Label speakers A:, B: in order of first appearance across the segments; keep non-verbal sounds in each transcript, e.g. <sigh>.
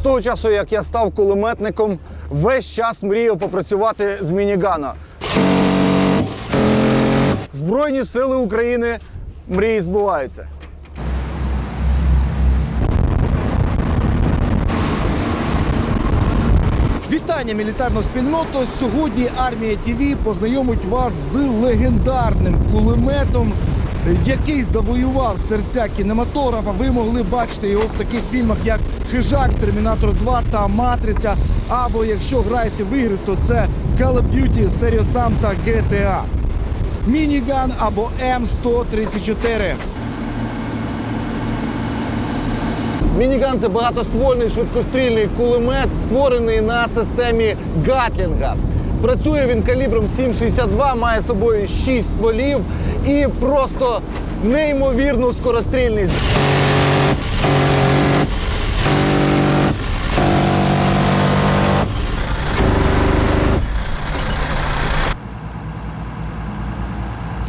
A: того часу, як я став кулеметником, весь час мріяв попрацювати з мінігана. Збройні сили України мрії збуваються.
B: Вітання мілітарну спільноту. Сьогодні армія ТВ познайомить вас з легендарним кулеметом, який завоював серця кінематографа. Ви могли бачити його в таких фільмах, як Хижак, Термінатор 2 та Матриця. Або якщо граєте в ігри, то це Call of Duty, Serious Sam та GTA. Мініган або М134.
A: Мініган це багатоствольний швидкострільний кулемет, створений на системі Гатлінга. Працює він калібром 7,62, має з собою 6 стволів і просто неймовірну скорострільність.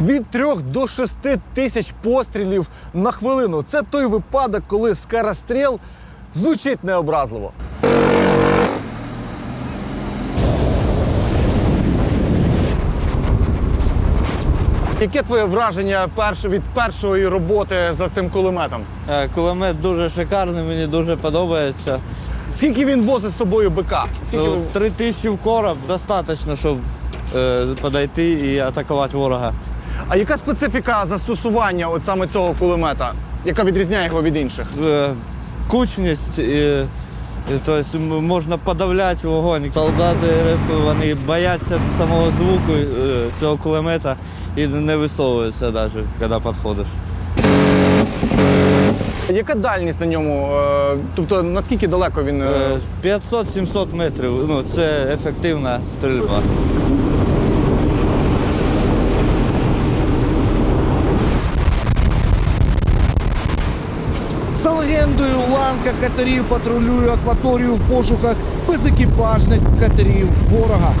A: Від 3 до 6 тисяч пострілів на хвилину. Це той випадок, коли скоростріл звучить необразливо. Яке твоє враження перш- від першої роботи за цим кулеметом?
C: Е, Кулемет дуже шикарний, мені дуже подобається.
A: Скільки він возить з собою БК? Скільки
C: Ну, Три тисячі в короб достатньо, щоб е, подойти і атакувати ворога.
A: А яка специфіка застосування от саме цього кулемета, яка відрізняє його від інших?
C: Е, Кучність, і, тобто можна подавляти вогонь. Солдати РФ вони бояться самого звуку е, цього кулемета і не висовуються навіть, коли підходиш.
A: Яка дальність на ньому? Е, Тобто наскільки далеко він? е,
C: Е, 500-700 метрів ну, це ефективна стрільба.
B: За легендою, ланка катерів патрулює акваторію в пошуках безекіпажних катерів ворога.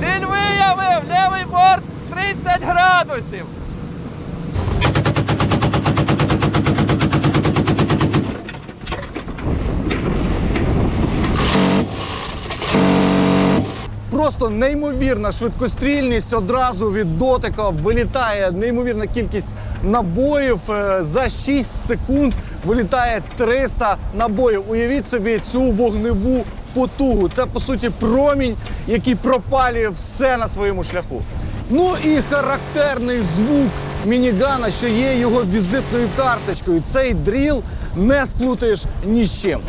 D: Ціль виявив! Лівий борт 30 градусів!
A: Просто неймовірна швидкострільність одразу від дотика вилітає неймовірна кількість набоїв. Е, За 6 секунд вилітає 300 набоїв. Уявіть собі цю вогневу потугу. Це по суті промінь, який пропалює все на своєму шляху. Ну і характерний звук мінігана, що є його візитною карточкою. Цей дріл не сплутаєш ні з чим.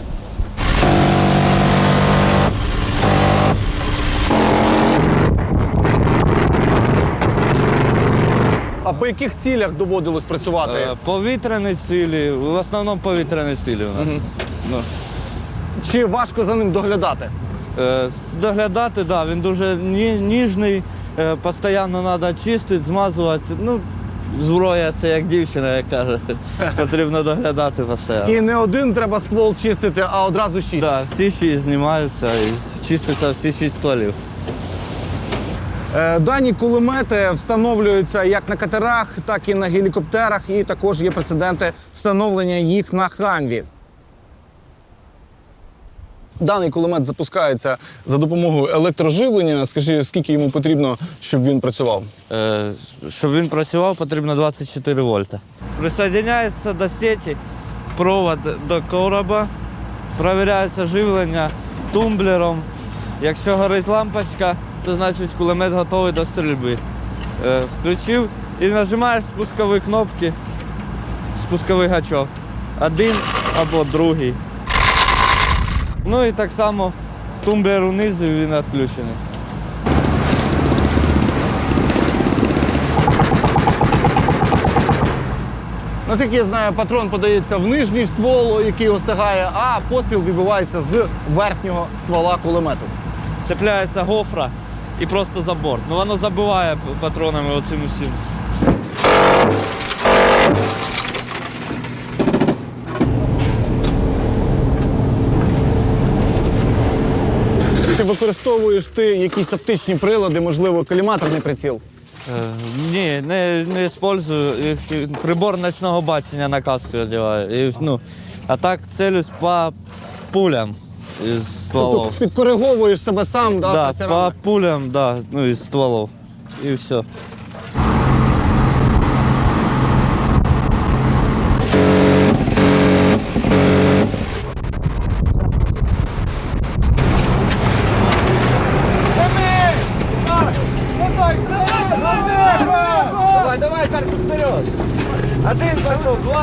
A: По яких цілях доводилось працювати?
C: Е, Повітряні цілі, в основному повітряні цілі у нас. Ну.
A: Чи важко за ним доглядати?
C: Е, Доглядати, так, да, він дуже ні- ніжний, е, постійно треба чистити, змазувати. Ну, зброя це як дівчина, як каже. <laughs> Потрібно доглядати постійно.
A: І не один треба ствол чистити, а одразу шість.
C: Да, всі шість знімаються і чиститься всі шість стволів.
A: Е, Дані кулемети встановлюються як на катерах, так і на гелікоптерах, і також є прецеденти встановлення їх на хамві. Даний кулемет запускається за допомогою електроживлення. Скажи, скільки йому потрібно, щоб він працював?
C: Е, Щоб він працював, потрібно 24 вольта. Присоединяється до сеті провод до короба, перевіряється живлення тумблером. Якщо горить лампочка, то значить кулемет готовий до стрільби. Е, Включив і нажимаєш спускові кнопки, спусковий гачок. Один або другий. Ну і так само тумблер унизу він відключений.
A: Наскільки я знаю, патрон подається в нижній ствол, який остигає, а постріл відбувається з верхнього ствола кулемету.
C: цепляється гофра і просто за борт. Ну воно забиває патронами оцим усім.
A: Чи використовуєш ти якісь оптичні прилади, можливо, коліматорний приціл?
C: Е, Ні, не, не. Їх Прибор ночного бачення на каску одягаю. І, ну, а так целюсь по пулям із стволов.
A: Ти підкориговуєш себе сам, да,
C: Да, по пулям, да, ну, із стволов. І все.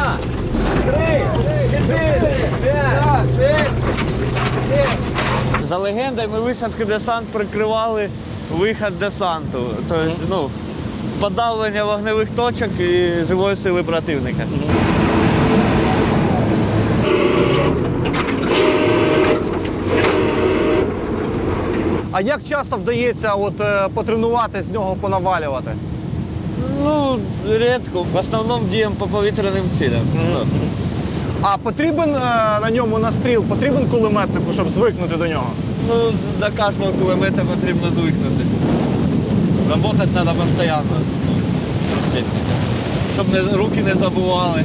D: Два, три, четыре, пять, шесть, семь.
C: За легендою, ми висадки десант прикривали вихід десанту. Тобто, ну, подавлення вогневих точок і живої сили противника.
A: А як часто вдається от, е, потренувати з нього понавалювати?
C: Ну, рідко. В основному діємо по повітряним цілям. Ну,
A: А потрібен е, на ньому настріл, потрібен кулеметнику, щоб звикнути до нього?
C: Ну, до кожного кулемета потрібно звикнути. Работати треба постійно. ну, з. Щоб не, руки не забували.